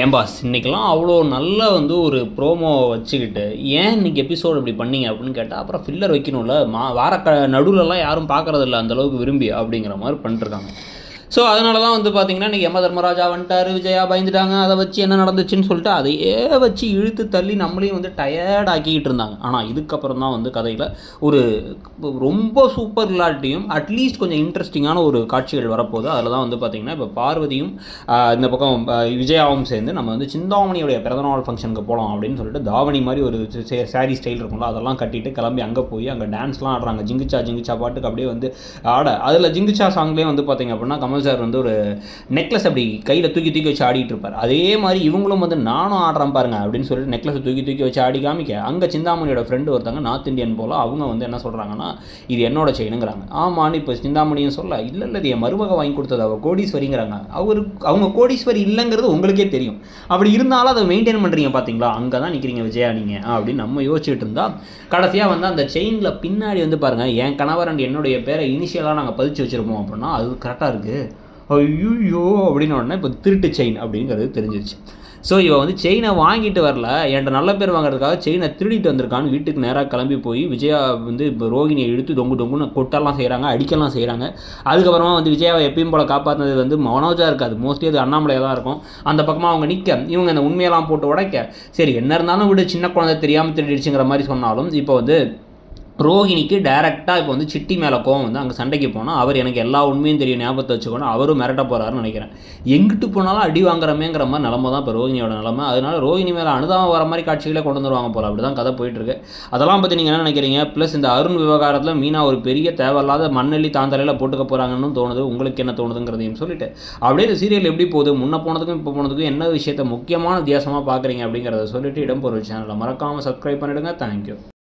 ஏன் பாஸ் இன்றைக்கெல்லாம் அவ்வளோ நல்ல வந்து ஒரு ப்ரோமோ வச்சுக்கிட்டு ஏன் இன்றைக்கி எபிசோடு இப்படி பண்ணீங்க அப்படின்னு கேட்டால் அப்புறம் ஃபில்லர் வைக்கணும்ல. மா வார க நடுவுலலாம் யாரும் பார்க்குறதில்ல அந்தளவுக்கு விரும்பி அப்படிங்கிற மாதிரி பண்ணிட்டுருக்காங்க. ஸோ அதனால தான் வந்து பார்த்தீங்கன்னா இன்றைக்கி யம தர்மராஜா வந்துட்டார் விஜயா பயந்துட்டாங்க அதை வச்சு என்ன நடந்துச்சுன்னு சொல்லிட்டு அதையே வச்சு இழுத்து தள்ளி நம்மளையும் வந்து டயர்டாக்கிக்கிட்டு இருந்தாங்க. ஆனால் இதுக்கப்புறம் தான் வந்து கதையில் ஒரு ரொம்ப சூப்பர் இல்லாட்டியும் அட்லீஸ்ட் கொஞ்சம் இன்ட்ரெஸ்டிங்கான ஒரு காட்சிகள் வரப்போகுது. அதில் தான் வந்து பார்த்திங்கன்னா இப்போ பார்வதியும் இந்த பக்கம் விஜயாவும் சேர்ந்து நம்ம வந்து சிந்தாமணியுடைய பிறந்தநாள் ஃபங்க்ஷனுக்கு போகலாம் அப்படின்னு சொல்லிட்டு தாவணி மாதிரி ஒரு சாரீ ஸ்டைல் இருக்கும்ல அதெல்லாம் கட்டிட்டு கிளம்பி அங்கே போய் அங்கே டான்ஸ்லாம் ஆடுறாங்க. ஜிங்குச்சா ஜிங்குச்சா பாட்டுக்கு அப்படியே வந்து ஆட. அதில் ஜிங்கிச்சா சாங்லேயே வந்து பார்த்தீங்க அப்படின்னா கமல் சார் வந்து ஒரு நெக்லஸ் அப்படி கையில் தூக்கி தூக்கி வச்சு ஆடிட்டு இருப்பார். அதே மாதிரி இவங்களும் வந்து நானும் ஆடுறேன் பாருங்க அப்படின்னு சொல்லிட்டு நெக்லஸை தூக்கி தூக்கி வச்சு ஆடி காமிக்க அங்கே சிந்தாமணியோட ஃப்ரெண்டு ஒருத்தங்க நார்த் இந்தியன் போல் அவங்க வந்து என்ன சொல்கிறாங்கன்னா இது என்னோட செயினுங்கிறாங்க ஆமான்னு இப்போ சிந்தாமணியும் சொல்ல இல்லை இல்லை என் மருமக வாங்கி கொடுத்தது அவள் கோடீஸ்வரிங்கிறாங்க. அவருக்கு அவங்க கோடீஸ்வரி இல்லைங்கிறது உங்களுக்கே தெரியும். அப்படி இருந்தாலும் அதை மெயின்டைன் பண்ணுறீங்க பார்த்தீங்களா அங்கே தான் நிற்கிறீங்க விஜயா நீங்கள் அப்படின்னு நம்ம யோசிச்சுட்டு இருந்தால் கடைசியாக வந்து அந்த செயினில் பின்னாடி வந்து பாருங்கள் என் கணவர் அண்ட் என்னுடைய பேரை இனிஷியலாக நாங்கள் பதிச்சு வச்சுருப்போம் அப்படின்னா அது கரெக்டாக இருக்குது ஐயோ அப்படின்னு உடனே இப்போ திருட்டு செயின் அப்படிங்கிறது தெரிஞ்சிருச்சு. ஸோ இவன் வந்து செயினை வாங்கிட்டு வரல. என்கிட்ட நல்ல பேர் வாங்குறதுக்காக செயினை திருடிட்டு வந்திருக்கான்னு வீட்டுக்கு நேராக கிளம்பி போய் விஜயா வந்து இப்போ ரோகிணியை இழுத்து தொங்கு தொங்குன்னு கொட்டெல்லாம் செய்கிறாங்க அடிக்கலாம் செய்கிறாங்க அதுக்கப்புறமா வந்து விஜயாவை எப்பயும் போல் காப்பாற்றினது வந்து மனோஜா இருக்காது. மோஸ்ட்லி அது அண்ணாமலையாக தான் இருக்கும். அந்த பக்கமாக அவங்க நிற்க இவங்க அந்த உண்மையெல்லாம் போட்டு உடைக்க. சரி என்ன இருந்தாலும் விட. சின்ன குழந்தை தெரியாமல் திருடிடுச்சுங்கிற மாதிரி சொன்னாலும் இப்போ வந்து ரோஹிணிக்கு டேரெக்டாக இப்போ வந்து சிட்டி மேலே கோவம் வந்து அங்கே சண்டைக்கு போனால் அவர் எனக்கு எல்லா உண்மையும் தெரியும் ஞாபகத்தை வச்சுக்கணும் அவரும் மிரட்ட போகிறாருன்னு நினைக்கிறேன். எங்கிட்டு போனாலும் அடி வாங்குறமேங்கிற மாதிரி நிலமை தான் இப்போ ரோஹிணியோட நிலமை. அதனால ரோஹிணி மேலே அனுதாபம் வர மாதிரி காட்சிகளே கொண்டு வந்துருவாங்க போல. அப்படி தான் கதை போயிட்டுருக்கு. அதெல்லாம் பற்றி நீங்கள் என்ன நினைக்கிறீங்க? ப்ளஸ் இந்த அருண் விவகாரத்தில் மீனா ஒரு பெரிய தேவையில்லாத மண்ணெல்லி தாந்தலையில் போட்டுக்க போகிறாங்கன்னு தோணுது. உங்களுக்கு என்ன தோணுதுங்கிறதையும் சொல்லிட்டு. அப்படியே இந்த சீரியல் எப்படி போகுது? முன்ன போனதுக்கும் இப்போ போனதுக்கும் என்ன விஷயத்தை முக்கியமான வித்தியாசமாக பார்க்குறீங்க அப்படிங்கிறத சொல்லிட்டு இடம்பொருள் சேனலை மறக்காமல் சப்ஸ்கிரைப் பண்ணிவிடுங்க தேங்க்யூ